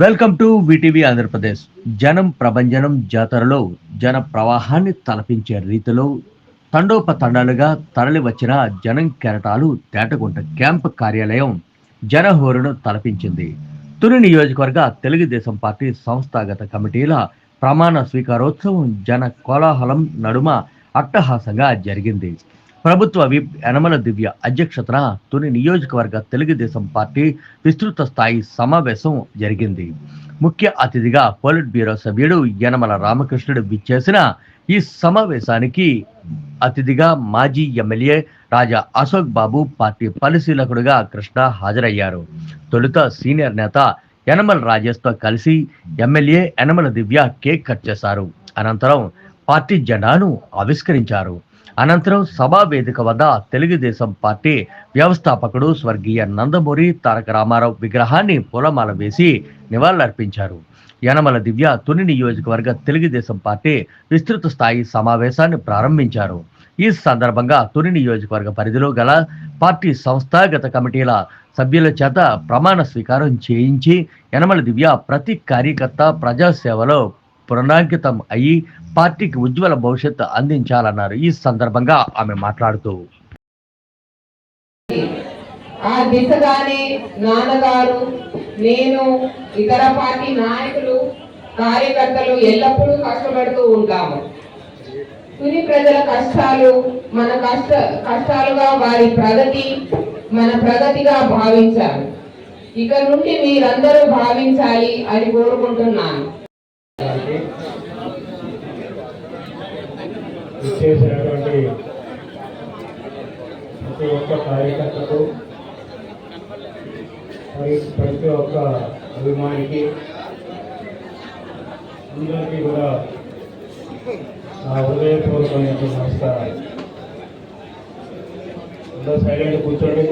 Welcome to VTV Andhra Pradesh. జనం ప్రభంజనం జాతరలో జన ప్రవాహాన్ని తలపించే రీతిలో తండోపతండాలుగా తరలి వచ్చిన జనం కెరటాలు తేటగుంట క్యాంప్ కార్యాలయం జనహోరును తలపించింది. తుని నియోజకవర్గ తెలుగుదేశం పార్టీ సంస్థాగత కమిటీల ప్రమాణ స్వీకారోత్సవం జన కోలాహలం నడుమ అట్టహాసంగా జరిగింది. ప్రభుత్వ విప్ యనమల దివ్య అధ్యక్షతన తొలి నియోజకవర్గ తెలుగుదేశం పార్టీ విస్తృత స్థాయి సమావేశం జరిగింది. ముఖ్య అతిథిగా పోలిట్ బ్యూరో సభ్యుడు యనమల రామకృష్ణుడు విచ్చేసిన ఈ సమావేశానికి అతిథిగా మాజీ ఎమ్మెల్యే రాజా అశోక్ బాబు పార్టీ పరిశీలకుడుగా కృష్ణ హాజరయ్యారు. తొలుత సీనియర్ నేత యనమల రాజేష్తో కలిసి MLA Yanamala Divya cake cut చేశారు. అనంతరం పార్టీ జెండాను ఆవిష్కరించారు. అనంతరం సభా వేదిక వద్ద తెలుగుదేశం పార్టీ వ్యవస్థాపకుడు స్వర్గీయ నందమూరి తారక రామారావు విగ్రహాన్ని పూలమాల వేసి నివాళులర్పించారు. యనమల దివ్య తుని నియోజకవర్గ తెలుగుదేశం పార్టీ విస్తృత స్థాయి సమావేశాన్ని ప్రారంభించారు. ఈ సందర్భంగా తుని నియోజకవర్గ పరిధిలో గల పార్టీ సంస్థాగత కమిటీల సభ్యుల చేత ప్రమాణ స్వీకారం చేయించి యనమల దివ్య ప్రతి కార్యకర్త ప్రజాసేవలో పునరాంకితం అయ్యి పార్టీకి ఉజ్వల భవిష్యత్తు అందించాలన్నారు. ఈ సందర్భంగా ఆమె మాట్లాడుతూ ఆ దిశగానే నాన్నగారు నేను ఇతర పార్టీ నాయకులు కార్యకర్తలు ఎల్లప్పుడూ కష్టపడుతూ ఉంటాము. తుని ప్రజల కష్టాలు మన కష్ట కష్టాలుగా వారి ప్రగతి మన ప్రగతిగా భావించాలి ఇక నుండి మీరందరూ భావించాలి అని కోరుకుంటున్నాను. ఇచ్చేసినటువంటి ప్రతి ఒక్క కార్యకర్తకు మరి ప్రతి ఒక్క అభిమానికి అందరికీ కూడా నా హృదయపూర్వకమైన నమస్కారాలు. అందరూ సైలెంట్ కూర్చోండి.